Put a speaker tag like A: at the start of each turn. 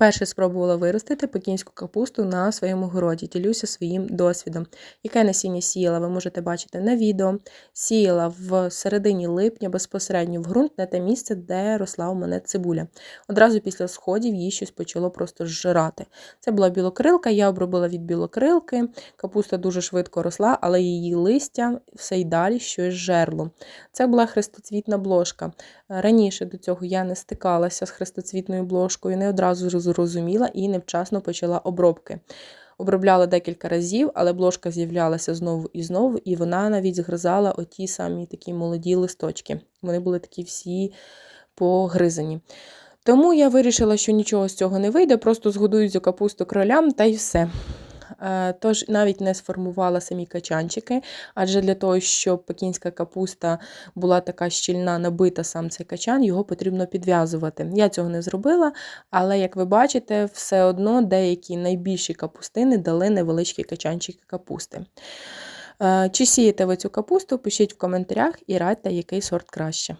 A: Вперше спробувала виростити пекінську капусту на своєму городі. Ділюся своїм досвідом. Яке насіння сіяла, ви можете бачити на відео. Сіяла в середині липня безпосередньо в ґрунт на те місце, де росла у мене цибуля. Одразу після сходів її щось почало просто зжирати. Це була білокрилка, я обробила від білокрилки. Капуста дуже швидко росла, але її листя все й далі щось жерло. Це була хрестоцвітна бложка. Раніше до цього я не стикалася з хрестоцвітною бложкою, не одразу зрозуміла і невчасно почала обробки. Обробляла декілька разів, але бложка з'являлася знову і знову, і вона навіть згризала оті самі такі молоді листочки. Вони були такі всі погризані. Тому я вирішила, що нічого з цього не вийде, просто згодую цю капусту кролям та й все. Е, Тож навіть не сформувала самі качанчики, адже для того, щоб пекінська капуста була така щільна, набита сам цей качан, його потрібно підв'язувати. Я цього не зробила, але, як ви бачите, все одно деякі найбільші капустини дали невеличкі качанчики капусти. Е, Чи сієте ви цю капусту? Пишіть в коментарях і радьте, який сорт краще.